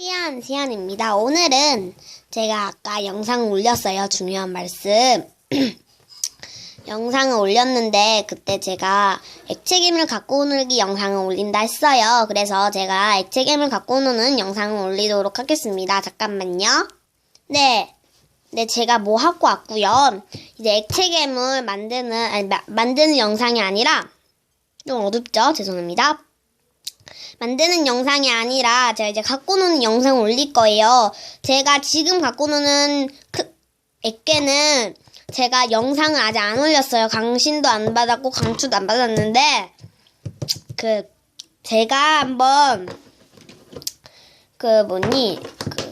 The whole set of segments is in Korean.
시안, 시안입니다. 오늘은 제가 아까 영상 올렸어요. 중요한 말씀. 영상을 올렸는데 그때 제가 액체괴물 갖고 놀기 영상을 올린다 했어요. 그래서 제가 액체괴물 갖고 노는 영상을 올리도록 하겠습니다. 잠깐만요. 네. 네, 제가 뭐 하고 왔고요. 이제 액체괴물 만드는 아니 마- 만드는 영상이 아니라 좀 어둡죠? 죄송합니다. 만드는 영상이 아니라 제가 이제 갖고 노는 영상을 올릴 거예요. 제가 지금 갖고 노는 그 액계는 제가 영상을 아직 안 올렸어요. 강신도 안 받았고 강추도 안 받았는데 그 제가 한번 그 뭐니 그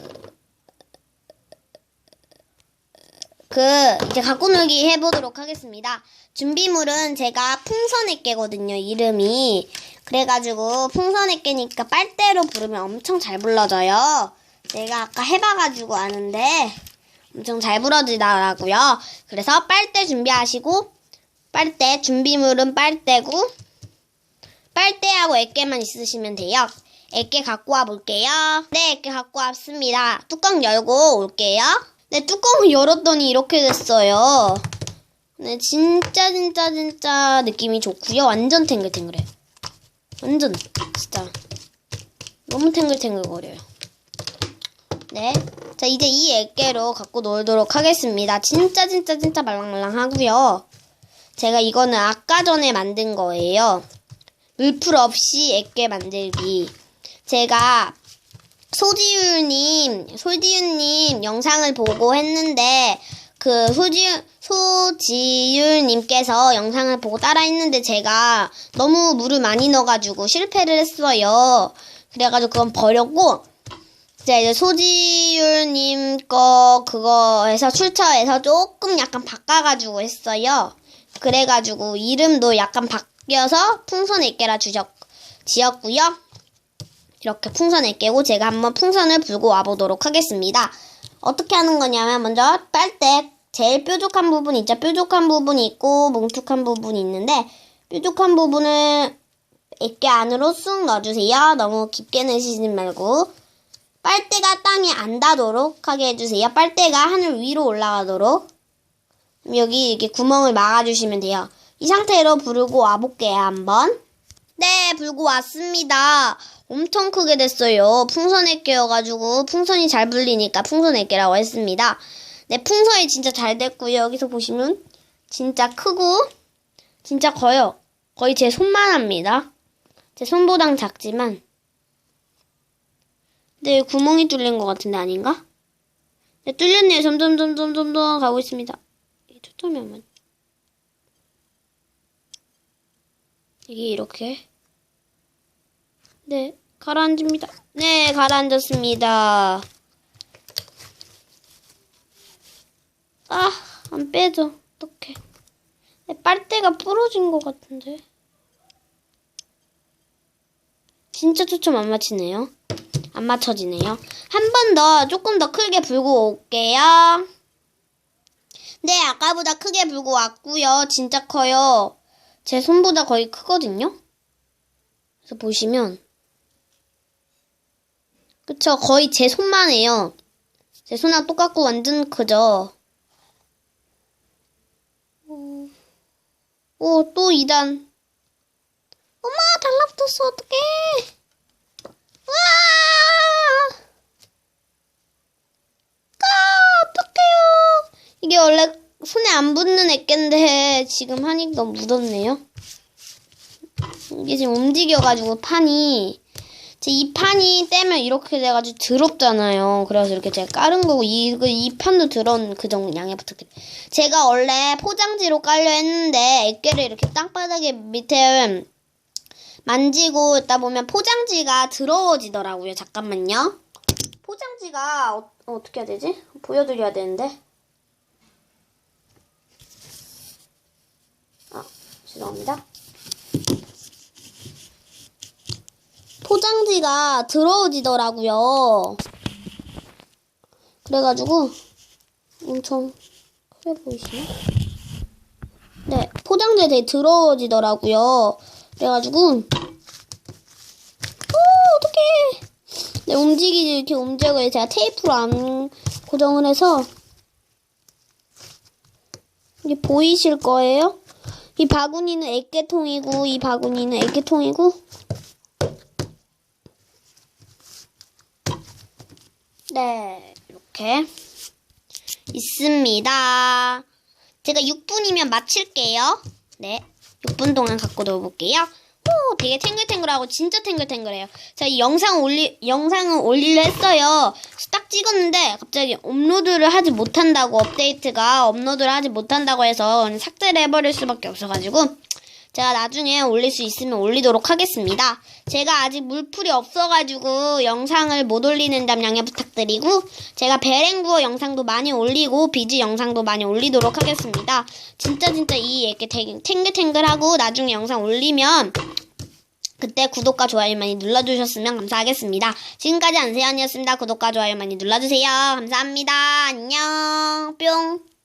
이제 갖고 놀기 해보도록 하겠습니다. 준비물은 제가 풍선액개거든요. 이름이 그래가지고 풍선액개니까 빨대로 부르면 엄청 잘 불러져요. 내가 아까 해봐가지고 아는데 엄청 잘 불어지더라고요. 그래서 빨대 준비하시고 빨대 준비물은 빨대고 빨대하고 액개만 있으시면 돼요. 액개 갖고 와 볼게요. 네, 액개 갖고 왔습니다. 뚜껑 열고 올게요. 네, 뚜껑을 열었더니 이렇게 됐어요. 네, 진짜 진짜 진짜 느낌이 좋고요. 완전 탱글탱글해요. 완전 진짜 너무 탱글탱글거려요. 네. 자, 이제 이 액계로 갖고 놀도록 하겠습니다. 진짜 진짜 진짜 말랑말랑하고요. 제가 이거는 아까 전에 만든 거예요. 물풀 없이 액계 만들기. 제가 소지율님, 소지율님 영상을 보고 했는데 그 소지 소지율님께서 영상을 보고 따라 했는데 제가 너무 물을 많이 넣어가지고 실패를 했어요. 그래가지고 그건 버렸고 이제 소지율님 거 그거에서 출처에서 조금 약간 바꿔가지고 했어요. 그래가지고 이름도 약간 바뀌어서 풍선액개라 주적 지었고요. 이렇게 풍선을 깨고 제가 한번 풍선을 불고 와보도록 하겠습니다. 어떻게 하는 거냐면 먼저 빨대 제일 뾰족한 부분 있죠. 뾰족한 부분이 있고 뭉툭한 부분이 있는데 뾰족한 부분을 액계 안으로 쑥 넣어주세요. 너무 깊게 넣으시지 말고 빨대가 땅에 안 닿도록 하게 해주세요. 빨대가 하늘 위로 올라가도록 여기 이렇게 구멍을 막아주시면 돼요. 이 상태로 부르고 와볼게요. 한번. 네, 불고 왔습니다. 엄청 크게 됐어요. 풍선에 끼어가지고 풍선이 잘 불리니까 풍선에 끼라고 했습니다. 네, 풍선이 진짜 잘 됐고요. 여기서 보시면 진짜 크고 진짜 커요. 거의 제 손만 합니다. 제 손보단 작지만 네, 구멍이 뚫린 것 같은데 아닌가? 네, 뚫렸네요. 점점 점점 점점 가고 있습니다. 초점이 안 맞. 이게 이렇게 네, 가라앉습니다. 네, 가라앉았습니다. 아, 안 빼져. 어떡해. 네, 빨대가 부러진 것 같은데. 진짜 초점 안 맞히네요. 안 맞춰지네요. 한 번 더, 조금 더 크게 불고 올게요. 네, 아까보다 크게 불고 왔고요. 진짜 커요. 제 손보다 거의 크거든요. 그래서 보시면 그쵸. 거의 제 손만 해요. 제 손랑 똑같고 완전 크죠. 오, 오, 또 2단. 엄마, 달라붙었어. 어떡해. 와! 아, 어떡해요. 이게 원래 손에 안 붙는 액계인데 지금 하니까 묻었네요. 이게 지금 움직여가지고 판이 제 이 판이 떼면 이렇게 돼가지고 더럽잖아요. 그래서 이렇게 제가 깔은 거고 이, 그이 판도 더러운 그 정도 양해 부탁드려요. 제가 원래 포장지로 깔려 했는데 액계를 이렇게 땅바닥에 밑에 만지고 있다 보면 포장지가 더러워지더라고요. 잠깐만요. 포장지가 어, 어떻게 해야 되지? 보여드려야 되는데. 아, 죄송합니다. 포장지가 더러워지더라고요. 그래가지고 엄청 크게 보이시나? 네, 포장지가 되게 더러워지더라고요. 그래가지고 오 어떡해 네, 움직이지 이렇게 움직여요. 제가 테이프로 안 고정을 해서 이게 보이실 거예요. 이 바구니는 액계통이고 이 바구니는 액계통이고 네 이렇게 있습니다. 제가 6분이면 마칠게요. 네 6분 동안 갖고 놀아볼게요. 오, 되게 탱글탱글하고 진짜 탱글탱글해요. 제가 이 영상 올리 영상을 올리려 했어요. 딱 찍었는데 갑자기 업로드를 하지 못한다고 업데이트가 업로드를 하지 못한다고 해서 삭제를 해버릴 수밖에 없어가지고 제가 나중에 올릴 수 있으면 올리도록 하겠습니다. 제가 아직 물풀이 없어가지고 영상을 못 올리는 점 양해 부탁드리고 제가 베랭구어 영상도 많이 올리고 비즈 영상도 많이 올리도록 하겠습니다. 진짜 진짜 이 이렇게 탱- 탱글탱글하고 나중에 영상 올리면 그때 구독과 좋아요 많이 눌러주셨으면 감사하겠습니다. 지금까지 안세연이었습니다. 구독과 좋아요 많이 눌러주세요. 감사합니다. 안녕. 뿅.